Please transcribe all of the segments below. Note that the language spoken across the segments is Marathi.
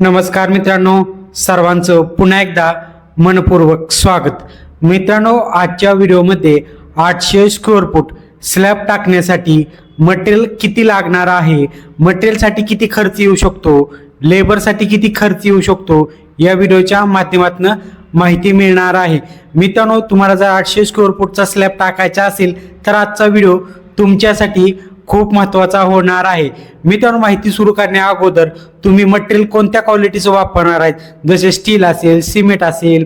नमस्कार मित्रांनो सर्वांचं पुन्हा एकदा मनपूर्वक स्वागत. मित्रांनो आजच्या व्हिडिओमध्ये आठशे स्क्वेअर फूट स्लॅब टाकण्यासाठी मटेरियल किती लागणार आहे? मटेरियलसाठी किती खर्च येऊ शकतो? लेबरसाठी किती खर्च येऊ शकतो? या व्हिडिओच्या माध्यमातून माहिती मिळणार आहे. मित्रांनो तुम्हाला जर आठशे स्क्वेअर फूटचा स्लॅब टाकायचा असेल तर आजचा व्हिडिओ तुमच्यासाठी खूप महत्त्वाचा होणार आहे. मित्रांनो माहिती सुरू करण्या अगोदर तुम्ही मटेरियल कोणत्या क्वालिटीचं वापरणार आहेत? जसे स्टील असेल सिमेंट असेल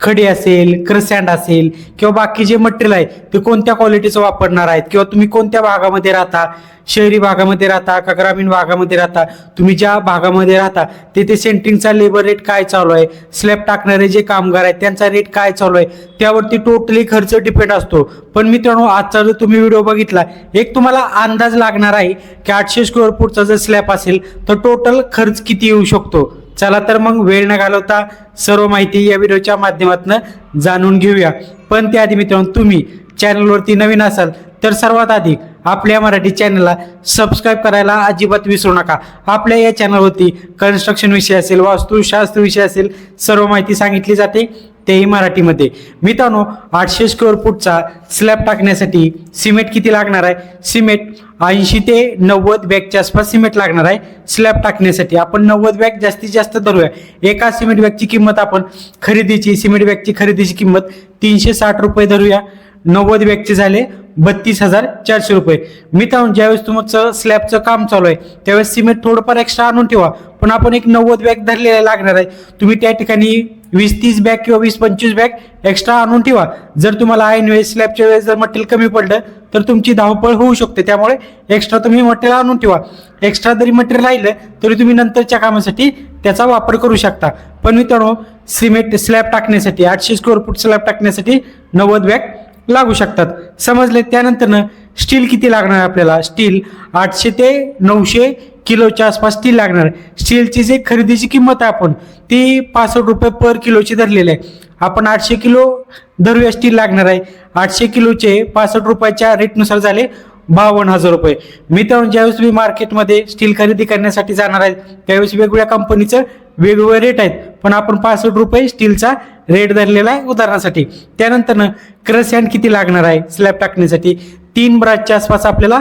खडी असेल क्रसँड असेल किंवा बाकी जे मटेरियल आहे ते कोणत्या क्वालिटीचं वापरणार आहेत? किंवा तुम्ही कोणत्या भागामध्ये राहता? शहरी भागामध्ये राहता का ग्रामीण भागामध्ये राहता? तुम्ही ज्या भागामध्ये राहता तिथे सेंट्रिंगचा लेबर रेट काय चालू आहे? स्लॅब टाकणारे जे कामगार आहेत त्यांचा रेट काय चालू आहे? त्यावरती टोटली खर्च डिपेंड असतो. पण मित्रांनो आजचा जर तुम्ही व्हिडिओ बघितला एक तुम्हाला अंदाज लागणार आहे की आठशे स्क्वेअर फूटचा जर स्लॅब असेल तर टोटल खर्च किती येऊ शकतो? चला तर मग वेळ न घालवता सर्व माहिती या व्हिडिओच्या माध्यमातून जाणून घेऊया. पण त्याआधी मित्रांनो तुम्ही चॅनलवरती नवीन असाल तर सर्वात आधी आपल्या मराठी चॅनलला सबस्क्राईब करायला अजिबात विसरू नका. आपल्या या चॅनलवरती कन्स्ट्रक्शन विषय असेल वास्तुशास्त्र विषय असेल सर्व माहिती सांगितली जाते तेही मराठीमध्ये. मित्रांनो आठशे स्क्वेअर फूटचा स्लॅब टाकण्यासाठी सिमेंट किती लागणार आहे? सिमेंट ऐंशी ते नव्वद बॅगच्या आसपास सिमेंट लागणार आहे. स्लॅब टाकण्यासाठी आपण नव्वद बॅग जास्तीत जास्त धरूया. एका सिमेंट बॅगची किंमत आपण खरेदीची सिमेंट बॅगची खरेदीची किंमत तीनशे साठ रुपये धरूया. नव्वद बॅगचे झाले बत्तीस हजार चारशे रुपये. मित्रांनो ज्यावेळेस तुमचं स्लॅबचं काम चालू आहे त्यावेळेस सिमेंट थोडंफार एक्स्ट्रा आणून ठेवा. पण आपण एक नव्वद बॅग धरलेला लागणार आहे. तुम्ही त्या ठिकाणी वीस तीस बॅग किंवा वीस पंचवीस बॅग एक्स्ट्रा आणून ठेवा. जर तुम्हाला ऐन वेळेस स्लॅबच्या वेळेस जर मटेरियल कमी पडलं तर तुमची धावपळ होऊ शकते. त्यामुळे एक्स्ट्रा तुम्ही मटेरियल आणून ठेवा. एक्स्ट्रा जरी मटेरियल राहिलं तरी तुम्ही नंतरच्या कामासाठी त्याचा वापर करू शकता. पण मित्रांनो सिमेंट स्लॅब टाकण्यासाठी आठशे स्क्वेअर फूट स्लॅब टाकण्यासाठी नव्वद बॅग लागू शकतात. समजले? त्यानंतरनं स्टील किती लागणार आहे आपल्याला? स्टील आठशे ते नऊशे किलोच्या आसपास स्टील लागणार. आहे स्टीलची जी खरेदीची किंमत आहे आपण ती पासष्ट रुपये पर किलोची धरलेली आहे. आपण आठशे किलो धरूया स्टील लागणार आहे. आठशे किलोचे पासष्ट रुपयाच्या रेटनुसार झाले बावन्न हजार रुपये. मित्रांनो ज्यावेळेस तुम्ही मार्केटमध्ये स्टील खरेदी करण्यासाठी जाणार आहे त्यावेळेस वेगवेगळ्या कंपनीचं वेगवेगळे रेट आहेत. पण आपण पासष्ट रुपये स्टीलचा रेट धरलेला आहे उदाहरणासाठी. त्यानंतर क्रसॅन किती लागणार आहे? स्लॅब टाकण्यासाठी. तीन ब्राचच्या आसपास आपल्याला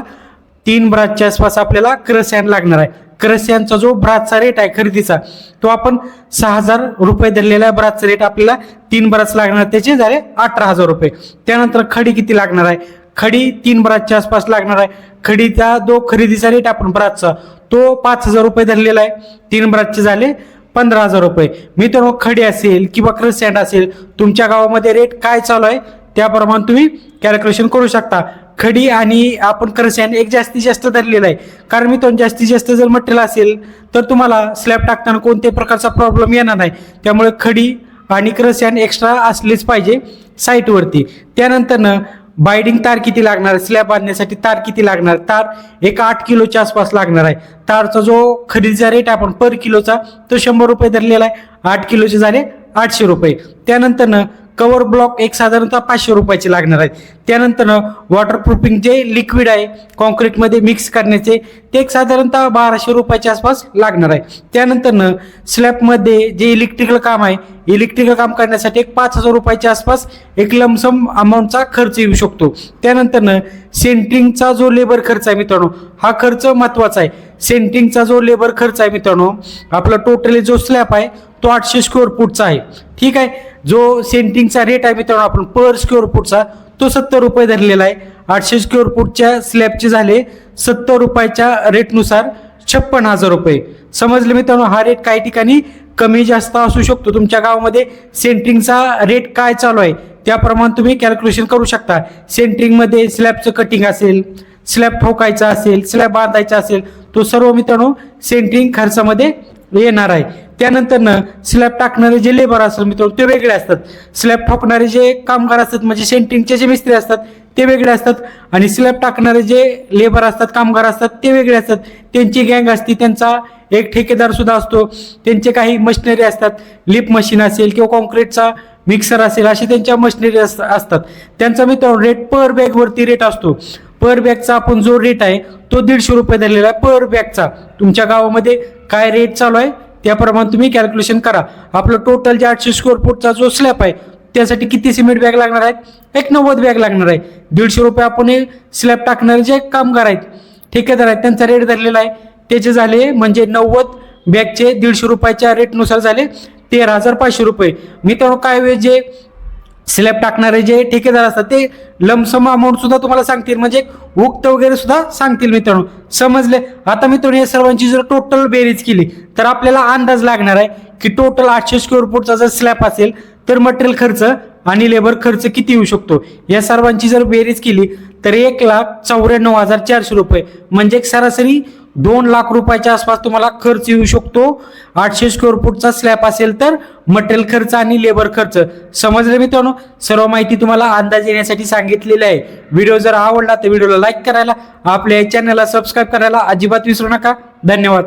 तीन ब्राचच्या आसपास आपल्याला क्रसॅन लागणार आहे. क्रसॅनचा जो ब्राचचा रेट आहे खरेदीचा तो आपण सहा हजार रुपये धरलेला आहे ब्राचचा रेट आपल्याला तीन ब्राच लागणार. त्याचे झाले अठरा हजार रुपये. त्यानंतर खडी किती लागणार आहे? खडी तीन ब्राचच्या आसपास लागणार आहे. खडीचा जो खरेदीचा रेट आपण ब्राचचा तो पाच हजार रुपये धरलेला आहे. तीन ब्राचचे झाले पंधरा हजार रुपये. मित्रांनो हो खडी असेल किंवा क्रसॅन्ड असेल तुमच्या गावामध्ये रेट काय चालू आहे त्याप्रमाणे तुम्ही कॅल्क्युलेशन करू शकता. खडी आणि आपण क्रसॅन एक जास्तीत जास्त धरलेला आहे. कारण मित्रांनो जास्तीत जास्त जर मटेरियल असेल तर तुम्हाला स्लॅब टाकताना कोणत्याही प्रकारचा प्रॉब्लेम येणार नाही. त्यामुळे खडी आणि क्रसॅन एक्स्ट्रा असलेच पाहिजे साईटवरती त्यानंतरनं बायडिंग तार किती लागणार? स्लॅब बांधण्यासाठी तार किती लागणार? तार एक आठ किलोच्या आसपास लागणार आहे. तारचा जो खरेदीचा रेट आपण पर किलोचा तो शंभर रुपये धरलेला आहे. आठ किलोचे झाले आठशे रुपये. त्यानंतरनं कवर ब्लॉक एक साधारणतः पाचशे रुपयाचे लागणार आहेत त्यानंतरनं वॉटरप्रूफिंग जे लिक्विड आहे कॉन्क्रीटमध्ये मिक्स करण्याचे ते एक साधारणतः बाराशे रुपयाच्या आसपास लागणार आहे. त्यानंतरनं स्लॅबमध्ये जे इलेक्ट्रिकल काम आहे इलेक्ट्रिकल काम करण्यासाठी एक पाच हजार रुपयाच्या आसपास एक लमसम अमाऊंटचा खर्च येऊ शकतो. त्यानंतरनं सेंट्रिंगचा जो लेबर खर्च आहे मित्रांनो हा खर्च महत्त्वाचा आहे. सेंटिंगचा जो लेबर खर्च आहे मित्रांनो आपला टोटली जो स्लॅब आहे तो आठशे स्क्वेअर फूटचा आहे. ठीक आहे? जो सेंट्रिंगचा रेट आहे मित्रांनो आपण पर स्क्वेअर फूटचा तो सत्तर रुपये धरलेला आहे. आठशे स्क्वेअर फूटच्या स्लॅबचे झाले सत्तर रुपयाच्या रेटनुसार छप्पन हजार रुपये. समजले मित्रांनो? हा रेट काही ठिकाणी कमी जास्त असू शकतो. तुमच्या गावामध्ये सेंट्रिंगचा रेट काय चालू आहे? त्याप्रमाणे तुम्ही कॅल्क्युलेशन करू शकता. सेंट्रिंगमध्ये स्लॅबचं कटिंग असेल स्लॅब ठोकायचा असेल स्लॅब बांधायचा असेल तो सर्व मित्रांनो सेंट्रिंग खर्चामध्ये येणार आहे. त्यानंतरनं स्लॅब टाकणारे जे लेबर असतात मित्र ते वेगळे असतात. स्लॅब ठोकणारे जे कामगार असतात म्हणजे सेंटिंगचे जे मिस्त्री असतात ते वेगळे असतात. आणि स्लॅब टाकणारे जे लेबर असतात कामगार असतात ते वेगळे असतात. त्यांची गँग असते त्यांचा एक ठेकेदार सुद्धा असतो. त्यांचे काही मशिनरी असतात. लिप मशीन असेल किंवा कॉन्क्रीटचा मिक्सर असेल अशी त्यांच्या मशिनरी असतात. त्यांचा मित्र रेट पर बॅगवरती रेट असतो. पर बॅगचा आपण जो रेट आहे तो दीडशे रुपये धरलेला आहे पर बॅगचा. तुमच्या गावामध्ये काय रेट चालू आहे त्याप्रमाणे तुम्ही कॅल्क्युलेशन करा. आपलं टोटल जे आठशे स्क्वेअर फूटचा जो स्लॅब आहे त्यासाठी किती सिमेंट बॅग लागणार आहेत? एक नव्वद बॅग लागणार आहे. दीडशे रुपये आपण हे स्लॅब टाकणारे जे कामगार आहेत ठेकेदार आहेत त्यांचा रेट धरलेला आहे. त्याचे झाले म्हणजे नव्वद बॅगचे दीडशे रुपयाच्या रेटनुसार झाले तेरा हजार पाचशे रुपये. मित्रांनो काय वेळ जे स्लॅब टाकणारे जे ठेकेदार असतात ते लमसम अमाऊंट सुद्धा तुम्हाला सांगतील. म्हणजे उक्त वगैरे सुद्धा सांगतील मित्रांनो. समजले? आता मित्रांनो या सर्वांची जर टोटल बेरीज केली तर आपल्याला अंदाज लागणार आहे की टोटल आठशे स्क्वेअर फूटचा जर स्लॅब असेल तर मटेरियल खर्च आणि लेबर खर्च किती येऊ शकतो? या सर्वांची जर बेरीज केली तर एक लाख चौऱ्याण्णव हजार चारशे रुपये. म्हणजे एक सरासरी दोन लाख रुपयाच्या आसपास तुम्हाला खर्च येऊ शकतो. आठशे स्क्वेअर फूटचा स्लॅब असेल तर मटेरियल खर्च आणि लेबर खर्च. समजलं मित्रांनो? सर्व माहिती तुम्हाला अंदाज येण्यासाठी सांगितलेली आहे. व्हिडिओ जर आवडला तर व्हिडिओला लाईक करायला आपल्या चॅनलला सबस्क्राईब करायला अजिबात विसरू नका. धन्यवाद.